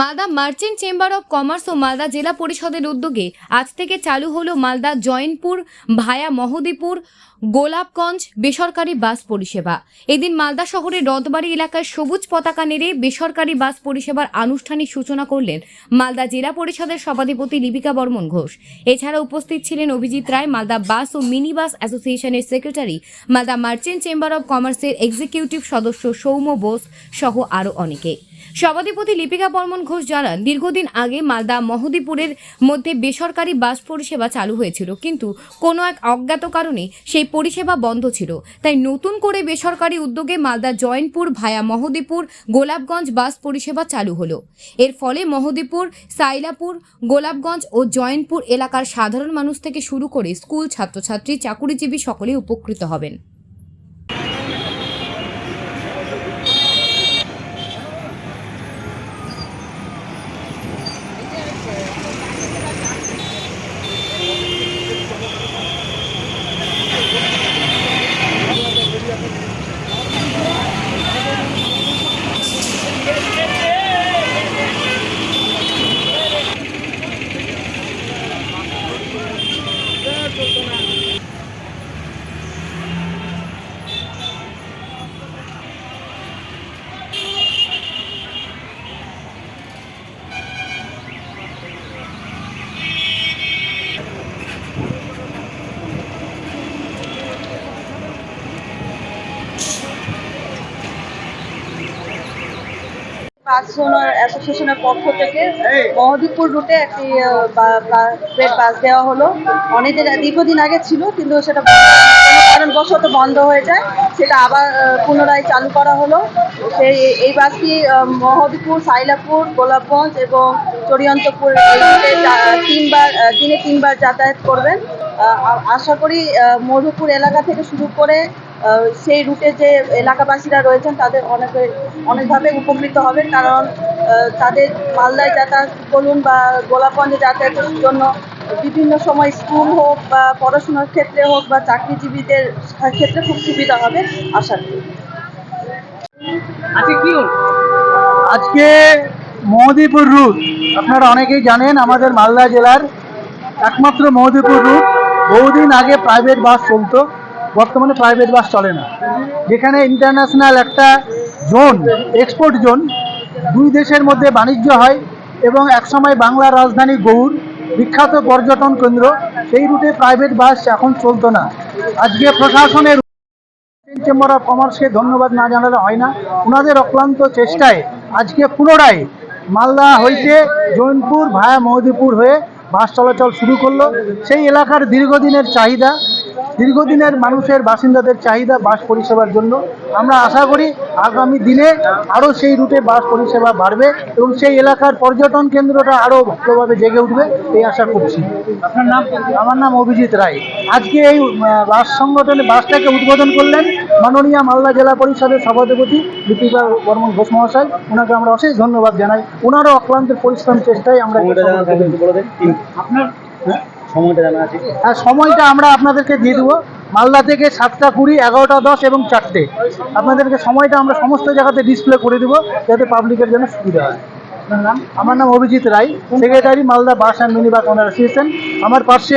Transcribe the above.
Malda merchant chamber of commerce ও মালদা জেলা পরিষদের উদ্যোগে আজ থেকে চালু হলো মালদা জয়নপুর ভায়া মহদীপুর গোলাপগঞ্জ বেসরকারি বাস পরিষেবা। এদিন মালদা শহরের রদবাড়ি এলাকায় সবুজ পতাকা নেড়ে বেসরকারি বাস পরিষেবার আনুষ্ঠানিক সূচনা করলেন মালদা জেলা পরিষদের সভাধিপতি লিপিকা বর্মন ঘোষ। এছাড়া উপস্থিত ছিলেন অভিজিৎ রায়, মালদা বাস ও মিনি বাস অ্যাসোসিয়েশনের secretary, Malda merchant chamber of কমার্সের এক্সিকিউটিভ সদস্য সৌম্য বোস সহ আরও অনেকে। সভাধিপতি লিপিকা বর্মন ঘোষ জানান, দীর্ঘদিন আগে মালদা মহদীপুরের মধ্যে বেসরকারি বাস পরিষেবা চালু হয়েছিল, কিন্তু কোনো এক অজ্ঞাত কারণে সেই পরিষেবা বন্ধ ছিল। তাই নতুন করে বেসরকারি উদ্যোগে মালদা জয়নপুর ভায়া মহদীপুর গোলাপগঞ্জ বাস পরিষেবা চালু হলো। এর ফলে মহদীপুর, সাইলাপুর, গোলাপগঞ্জ ও জয়নপুর এলাকার সাধারণ মানুষ থেকে শুরু করে স্কুল ছাত্রছাত্রী, চাকুরিজীবী সকলে উপকৃত হবেন। অ্যাসোসিয়েশনের পক্ষ থেকে মহদীপুর রুটে একটি রেড বাস দেওয়া হলো। অনেকদিন দীর্ঘদিন আগে ছিল কিন্তু সেটা কারণবশত বন্ধ হয়ে যায়। সেটা আবার পুনরায় চালু করা হলো। সেই এই বাসটি মহদীপুর সাইলাপুর গোলাপগঞ্জ এবং চরিয়ন্তপুর তিনবার দিনে তিনবার যাতায়াত করবেন। আশা করি মধুপুর এলাকা থেকে শুরু করে সেই রুটে যে এলাকাবাসীরা রয়েছেন তাদের অনেকে অনেকভাবে উপকৃত হবেন। কারণ তাদের মালদায় যাতায়াত বলুন বা গোলাপগঞ্জে যাতায়াতের জন্য বিভিন্ন সময় স্কুল হোক বা পড়াশোনার ক্ষেত্রে হোক বা চাকরিজীবীদের ক্ষেত্রে খুব সুবিধা হবে আশা করি। আজকে কি আজকে মহদীপুর রুট আপনারা অনেকেই জানেন আমাদের মালদা জেলার একমাত্র মহদীপুর রুট। বহুদিন আগে প্রাইভেট বাস চলতো। বর্তমানে প্রাইভেট বাস চলে না। যেখানে ইন্টারন্যাশনাল একটা জোন এক্সপোর্ট জোন দুই দেশের মধ্যে বাণিজ্য হয় এবং একসময় বাংলার রাজধানী গৌড়, বিখ্যাত পর্যটন কেন্দ্র, সেই রুটে প্রাইভেট বাস এখন চলতো না। আজকে প্রশাসনের চেম্বার অফ কমার্সকে ধন্যবাদ না জানালে হয় না। ওনাদের অক্লান্ত চেষ্টায় আজকে পুনরায় মালদা হইতে জৈনপুর ভায়া মহদীপুর হয়ে বাস চলাচল শুরু করল। সেই এলাকার দীর্ঘদিনের চাহিদা দীর্ঘদিনের মানুষের বাসিন্দাদের চাহিদা বাস পরিষেবার জন্য আমরা আশা করি আগামী দিনে আরও সেই রুটে বাস পরিষেবা বাড়বে এবং সেই এলাকার পর্যটন কেন্দ্রটা আরও ভালোভাবে জেগে উঠবে এই আশা করছি। আপনার নাম আমার নাম অভিজিৎ রায়। আজকে এই বাস সংগঠনে বাসটাকে উদ্বোধন করলেন মাননীয় মালদা জেলা পরিষদের সভাধিপতি লিপিকা বর্মন ঘোষ মহাশয়। ওনাকে আমরা অশেষ ধন্যবাদ জানাই। ওনারও অক্লান্ত পরিশ্রম চেষ্টায় আমরা আপনার হ্যাঁ? সময়টা জানা আছে? আর সময়টা আমরা আপনাদেরকে দিয়ে দেবো। মালদা থেকে সাতটা কুড়ি এগারোটা দশ এবং চারটে। আপনাদেরকে সময়টা আমরা সমস্ত জায়গাতে ডিসপ্লে করে দেবো যাতে পাবলিকের জন্য সুবিধা হয়। আমার নাম Abhijit Roy secretary Malda bus and mini bus owner association আমার পাশে